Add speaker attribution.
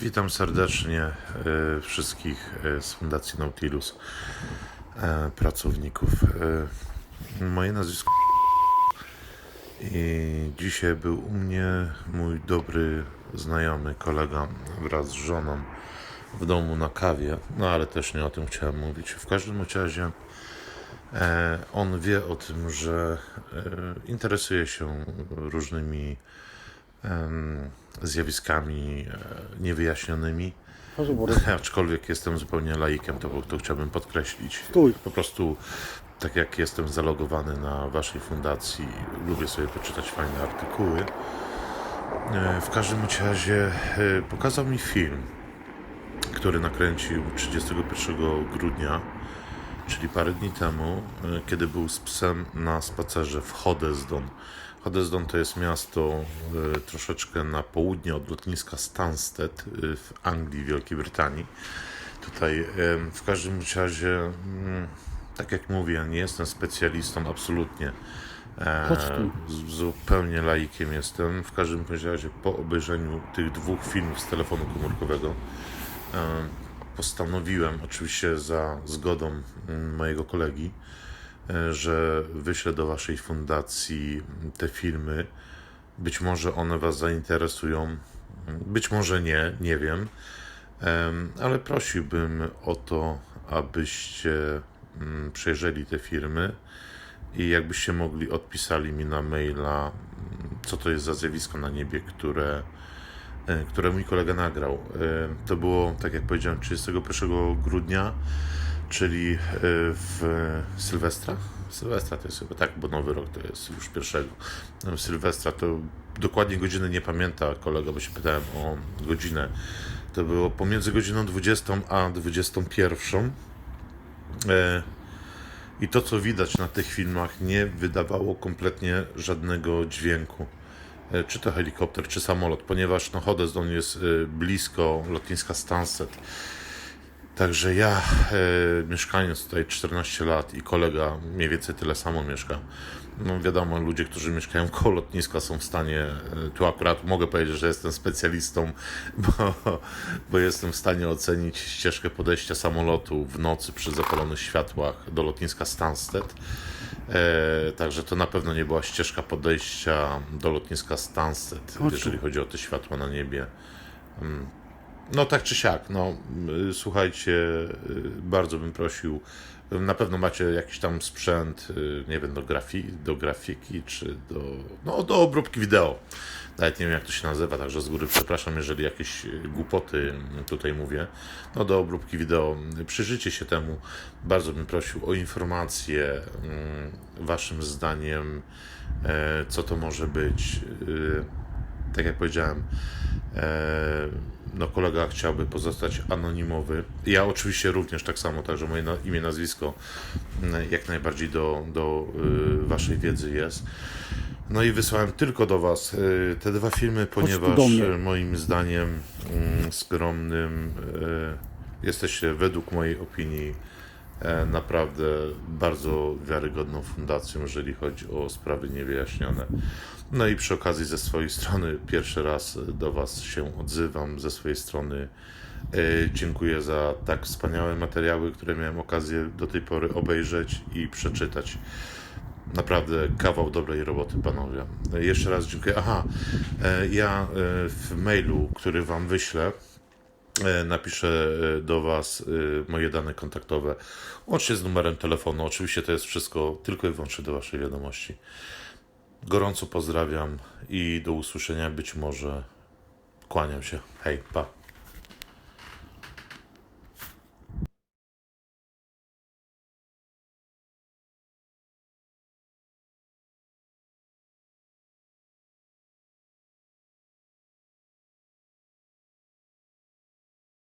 Speaker 1: Witam serdecznie e, wszystkich e, z Fundacji Nautilus, e, pracowników. Moje nazwisko i dzisiaj był u mnie mój dobry znajomy, kolega wraz z żoną w domu na kawie, no ale też nie o tym chciałem mówić. W każdym razie on wie o tym, że interesuje się różnymi zjawiskami e, niewyjaśnionymi. Aczkolwiek jestem zupełnie laikiem, to, to chciałbym podkreślić.
Speaker 2: Stój.
Speaker 1: Po prostu, tak jak jestem zalogowany na waszej fundacji, lubię sobie poczytać fajne artykuły. E, W każdym razie e, pokazał mi film, który nakręcił 31 grudnia, czyli parę dni temu, kiedy był z psem na spacerze w Hoddesdon. Hoddesdon to jest miasto e, troszeczkę na południe od lotniska Stansted e, w Anglii, Wielkiej Brytanii. Tutaj e, w każdym razie, mm, tak jak mówię, ja nie jestem specjalistą absolutnie. E, zupełnie laikiem jestem. W każdym razie po obejrzeniu tych dwóch filmów z telefonu komórkowego e, postanowiłem, oczywiście za zgodą mm, mojego kolegi, że wyślę do Waszej fundacji te filmy. Być może one Was zainteresują, być może nie, nie wiem, Em, ale prosiłbym o to, abyście mm, przejrzeli te filmy i jakbyście mogli odpisali mi na maila, mm, co to jest za zjawisko na niebie, które, e, które mój kolega nagrał. E, To było, tak jak powiedziałem, 31 grudnia, czyli e, w Sylwestra. Sylwestra to jest chyba tak, bo nowy rok to jest już pierwszego. No, Sylwestra to dokładnie godziny nie pamięta kolega, bo się pytałem o godzinę. To było pomiędzy godziną 20 a 21. E, I to, co widać na tych filmach, nie wydawało kompletnie żadnego dźwięku. E, Czy to helikopter, czy samolot, ponieważ no, Hoddesdon jest blisko lotniska Stansted. Także ja, e, mieszkając tutaj 14 lat i kolega mniej więcej tyle samo mieszka, no wiadomo, ludzie, którzy mieszkają koło lotniska są w stanie, e, tu akurat mogę powiedzieć, że jestem specjalistą, bo, bo jestem w stanie ocenić ścieżkę podejścia samolotu w nocy przy zapalonych światłach do lotniska Stansted. E, także to na pewno nie była ścieżka podejścia do lotniska Stansted, jeżeli chodzi o te światła na niebie. No tak czy siak, no y, słuchajcie, y, bardzo bym prosił, na pewno macie jakiś tam sprzęt, y, nie wiem, do, grafi- do grafiki, czy do, no, do obróbki wideo. Nawet nie wiem jak to się nazywa, także z góry przepraszam, jeżeli jakieś głupoty tutaj mówię. No do obróbki wideo, przyjrzyjcie się temu. Bardzo bym prosił o informacje, mm, waszym zdaniem, e, co to może być. Tak jak powiedziałem, e, no kolega chciałby pozostać anonimowy. Ja oczywiście również tak samo, także moje imię, nazwisko mm, jak najbardziej do, do y, waszej wiedzy jest. No i wysłałem tylko do was y, te dwa filmy, ponieważ y, moim zdaniem mm, skromnym jesteście według mojej opinii naprawdę bardzo wiarygodną fundacją, jeżeli chodzi o sprawy niewyjaśnione. No i przy okazji ze swojej strony pierwszy raz do Was się odzywam. Ze swojej strony e, dziękuję za tak wspaniałe materiały, które miałem okazję do tej pory obejrzeć i przeczytać. Naprawdę kawał dobrej roboty, panowie. E, Jeszcze raz dziękuję. Aha, e, ja e, w mailu, który Wam wyślę, E, napiszę e, do Was e, moje dane kontaktowe, łącznie z numerem telefonu. Oczywiście to jest wszystko tylko i wyłącznie do Waszej wiadomości. Gorąco pozdrawiam i do usłyszenia być może. Kłaniam się. Hej, pa.